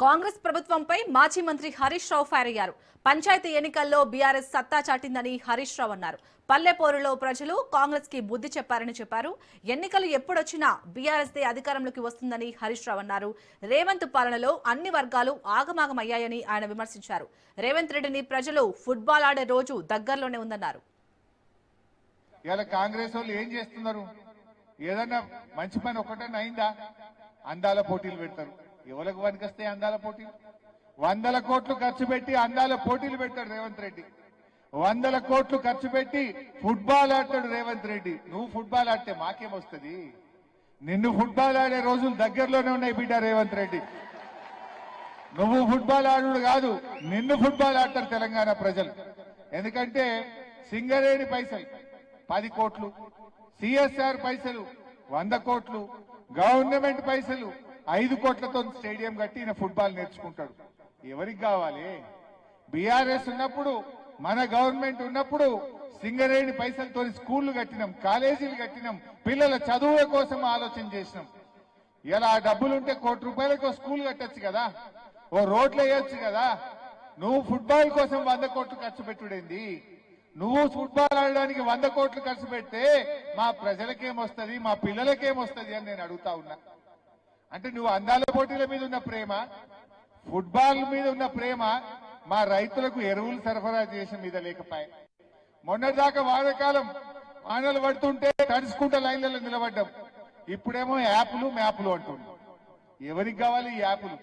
కాంగ్రెస్ ప్రభుత్వంపై మాజీ మంత్రి హరీష్ రావు ఫైర్ అయ్యారు. పంచాయతీ ఎన్నికల్లో బీఆర్ఎస్ సత్తా చాటిందని హరీష్ రావు అన్నారు. పల్లెపోరులో ప్రజలు కాంగ్రెస్కి బుద్ధి చెప్పారని చెప్పారు. ఎన్నికలు ఎప్పుడొచ్చినా బీఆర్ఎస్ దే అధికారంలోకి వస్తుందని హరీష్ రావు అన్నారు. రేవంత్ పాలనలో అన్ని వర్గాలు ఆగమాగమయ్యాయని ఆయన విమర్శించారు. రేవంత్ రెడ్డిని ప్రజలు ఫుట్బాల్ ఆడే రోజు దగ్గరలోనే ఉందన్నారు. ఇవాళ కాంగ్రెస్ వాళ్ళు ఏం చేస్తున్నారు? ఏదన్నా మంచి పని అయిందా? అందాల పోటీలు పెడతారు. ఎవరికి పనికొస్తే అందాల పోటీలు? వందల కోట్లు ఖర్చు పెట్టి అందాల పోటీలు పెడతాడు రేవంత్ రెడ్డి. వందల కోట్లు ఖర్చు పెట్టి ఫుట్బాల్ ఆడతాడు రేవంత్ రెడ్డి. నువ్వు ఫుట్బాల్ ఆడితే మాకేమొస్తుంది? నిన్ను ఫుట్బాల్ ఆడే రోజులు దగ్గరలోనే ఉన్నాయి బిడ్డ రేవంత్ రెడ్డి. నువ్వు ఫుట్బాల్ ఆడు కాదు నిన్ను ఫుట్బాల్ ఆడతారు తెలంగాణ ప్రజలు. ఎందుకంటే సింగరేణి పైసలు పది కోట్లు సిఎస్ఆర్ పైసలు వంద కోట్లు గవర్నమెంట్ పైసలు ఐదు కోట్లతో స్టేడియం కట్టి ఈయన ఫుట్బాల్ నేర్చుకుంటాడు. ఎవరికి కావాలి? బీఆర్ఎస్ ఉన్నప్పుడు మన గవర్నమెంట్ ఉన్నప్పుడు సింగరేణి పైసలతో స్కూళ్ళు కట్టినాం కాలేజీలు కట్టినాం పిల్లల చదువుల కోసం ఆలోచన చేసినాం. ఇలా డబ్బులుంటే కోటి రూపాయలకు స్కూల్ కట్టొచ్చు కదా? ఓ రోడ్లు వేయొచ్చు కదా? నువ్వు ఫుట్బాల్ కోసం వంద కోట్లు ఖర్చు పెట్టుడేంది? నువ్వు ఫుట్బాల్ ఆడడానికి వంద కోట్లు ఖర్చు పెడితే మా ప్రజలకేమొస్తుంది మా పిల్లలకేమొస్తుంది అని నేను అడుగుతా ఉన్నా. అంటే నువ్వు అందాల పోటీల మీద ఉన్న ప్రేమ ఫుట్బాల్ మీద ఉన్న ప్రేమ మా రైతులకు ఎరువులు సరఫరా చేసిన మీద లేకపోయా మొన్నటిదాకా వానకాలం వానలు పడుతుంటే తడుచుకుంటే లైన్లలో నిలబడ్డాం. ఇప్పుడేమో యాప్లు మ్యాప్లు అంటున్నాం ఎవరికి కావాలి ఈ యాప్లు?